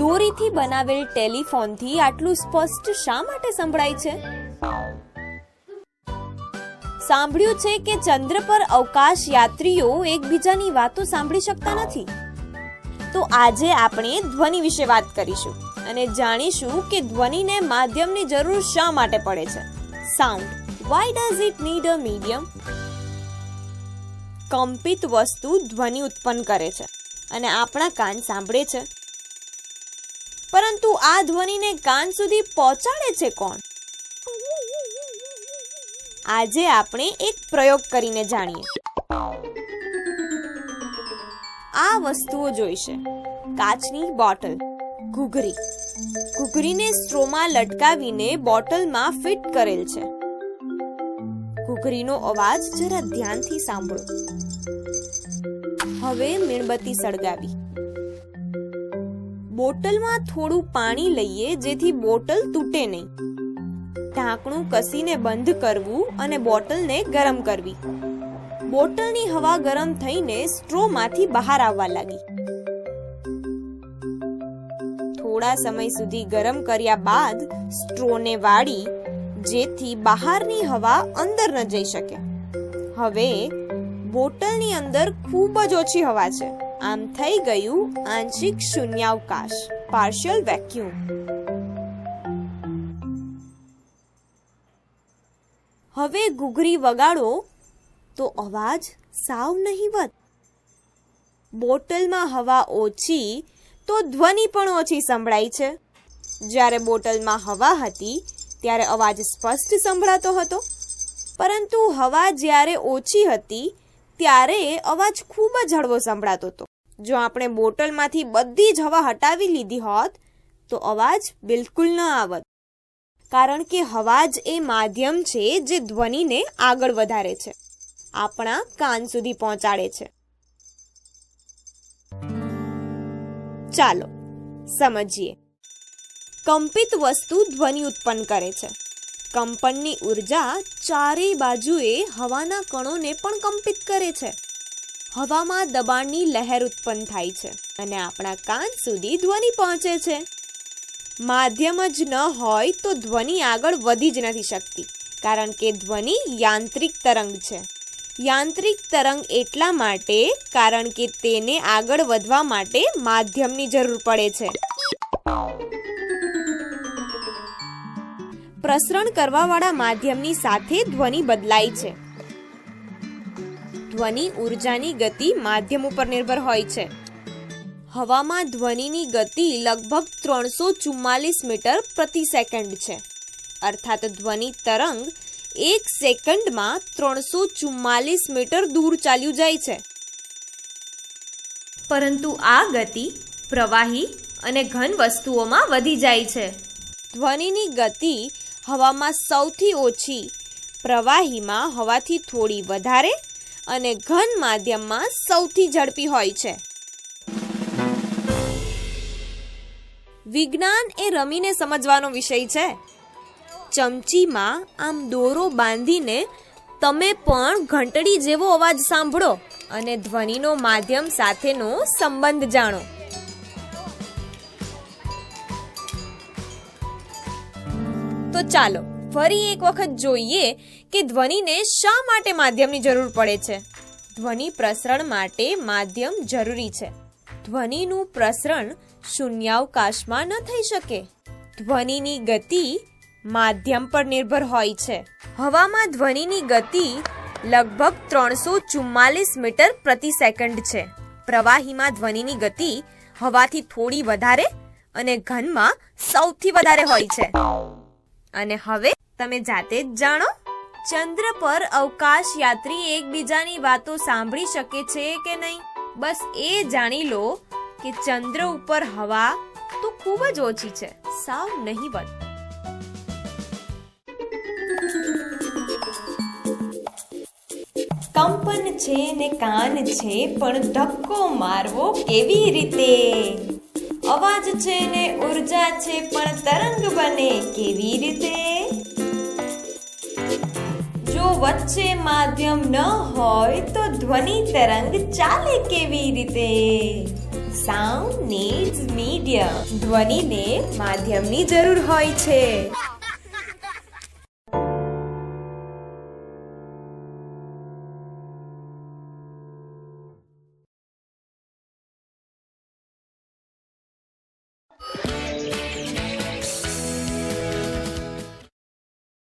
દોરીથી બનાવેલ ટેલિફોનથી આટલું સ્પષ્ટ શા માટે સંભળાય છે? સાંભળ્યું છે કે ચંદ્ર પર અવકાશ યાત્રીઓ એકબીજાની વાતો સાંભળી શકતા નથી. તો આજે આપણે ધ્વનિ વિશે વાત કરીશું અને જાણીશું કે ધ્વનિને માધ્યમની જરૂર શા માટે પડે છે. Sound why does it need a medium કંપિત વસ્તુ ધ્વનિ ઉત્પન્ન કરે છે અને આપણા કાન સાંભળે છે. પરંતુ આ ધ્વનિને કાન સુધી પહોંચાડે છે કોણ? આજે આપણે એક પ્રયોગ કરીને જાણીએ. આ વસ્તુઓ જોઈશે. કાચની બોટલ, ઘૂઘરી. ઘૂઘરીને સ્ટ્રોમાં લટકાવીને બોટલમાં ફિટ કરેલ છે. ઘૂઘરીનો અવાજ જરા ધ્યાનથી સાંભળો. હવે મીણબત્તી સળગાવી. બોટલમાં થોડું પાણી લઈએ જેથી બોટલ તૂટે નહીં. ઢાંકણું કસીને બંધ કરવું અને બોટલને ગરમ કરવી. બોટલની હવા ગરમ થઈને સ્ટ્રોમાંથી બહાર આવવા લાગી. થોડા સમય સુધી ગરમ કર્યા બાદ સ્ટ્રોને વાળી, જેથી બહારની હવા અંદર ન જઈ શકે. હવે બોટલની અંદર ખૂબ જ ઓછી હવા છે. આમ થઈ ગયું આંશિક શૂન્યાવકાશ પાર્શિયલ વેક્યુમ હવે ઘૂઘરી વગાડો, તો અવાજ સાવ નહીવત. બોટલમાં હવા ઓછી, તો ધ્વનિ પણ ઓછી સંભળાય છે. જ્યારે બોટલમાં હવા હતી, ત્યારે અવાજ સ્પષ્ટ સંભળાતો હતો. પરંતુ હવા જ્યારે ઓછી હતી ત્યારે અવાજ ખૂબ જ હળવો સંભળાતો હતો. જો આપણે બોટલમાંથી બધી જ હવા હટાવી લીધી હોત, તો અવાજ બિલકુલ ન આવત. કારણ કે હવા જ એ માધ્યમ છે જે ધ્વનિને આગળ વધારે છે. આપણા કાન સુધી પહોંચાડે છે. ચાલો, સમજીએ. કંપિત વસ્તુ ધ્વનિ ઉત્પન્ન કરે છે. કંપનની ઊર્જા ચારેય બાજુએ હવાના કણોને પણ કંપિત કરે છે. હવામાં દબાણની લહેર ઉત્પન્ન થાય છે અને આપણા કાન સુધી ધ્વનિ પહોંચે છે. માધ્યમ જ ન હોય તો ધ્વનિ આગળ વધી જ નથી શકતી, કારણ કે ધ્વનિ યાંત્રિક તરંગ છે. યાંત્રિક તરંગ એટલા માટે, કારણ કે તેને આગળ વધવા માટે માધ્યમની જરૂર પડે છે. પ્રસરણ કરવાવાળા માધ્યમની સાથે ધ્વનિ બદલાય છે. ધ્વનિ ઉર્જાની ગતિ માધ્યમ ઉપર નિર્ભર હોય છે. હવામાં ધ્વનિની ગતિ લગભગ ત્રણસો ચુમ્માલીસ મીટર પ્રતિ સેકન્ડ છે. અર્થાત ધ્વનિ તરંગ એક સેકન્ડમાં ત્રણસો ચુમ્માલીસ મીટર દૂર ચાલ્યું જાય છે. પરંતુ આ ગતિ પ્રવાહી અને ઘન વસ્તુઓમાં વધી જાય છે. ધ્વનિની ગતિ હવામાં સૌથી ઓછી પ્રવાહીમાં હવાથી થોડી વધારે અને ઘન માધ્યમમાં સૌથી ઝડપી હોય છે. વિજ્ઞાન એ રમીને સમજવાનો વિષય છે. ચમચીમાં આમ દોરો બાંધીને તમે પણ ઘંટડી જેવો અવાજ સાંભળો અને ધ્વનિનો માધ્યમ સાથેનો સંબંધ જાણો. તો ચાલો, ફરી એક વખત જોઈએ કે ધ્વનિને શા માટે માધ્યમની જરૂર પડે છે. ધ્વનિ પ્રસરણ માટે માધ્યમ જરૂરી છે. ધ્વનિનું પ્રસરણ શૂન્યાવકાશમાં ન થઈ શકે. ધ્વનિની ગતિ માધ્યમ પર નિર્ભર હોય છે. હવામાં ધ્વનિની ગતિ લગભગ ત્રણસો ચુમ્માલીસ મીટર પ્રતિ સેકન્ડ છે. પ્રવાહીમાં ધ્વનિની ગતિ હવાથી થોડી વધારે અને ઘનમાં સૌથી વધારે હોય છે. અને હવે તમે જાતે જ જાણો. ચંદ્ર પર અવકાશ યાત્રી એકબીજાની વાતો સાંભળી શકે છે કે નહીં? બસ એ જાણી લો કે ચંદ્ર ઉપર હવા તો ખૂબ જ ઓછી છે. સાવ નહીવત કંપન છે ને કાન છે પણ ધક્કો મારવો કેવી રીતે? અવાજ છે ને ઊર્જા છે, પણ તરંગ બને કેવી રીતે? જો વચ્ચે માધ્યમ ન હોય, તો ધ્વનિ તરંગ ચાલે કેવી રીતે? સાઉન્ડ નીડ્સ મીડિયમ ધ્વનિને માધ્યમની જરૂર હોય છે.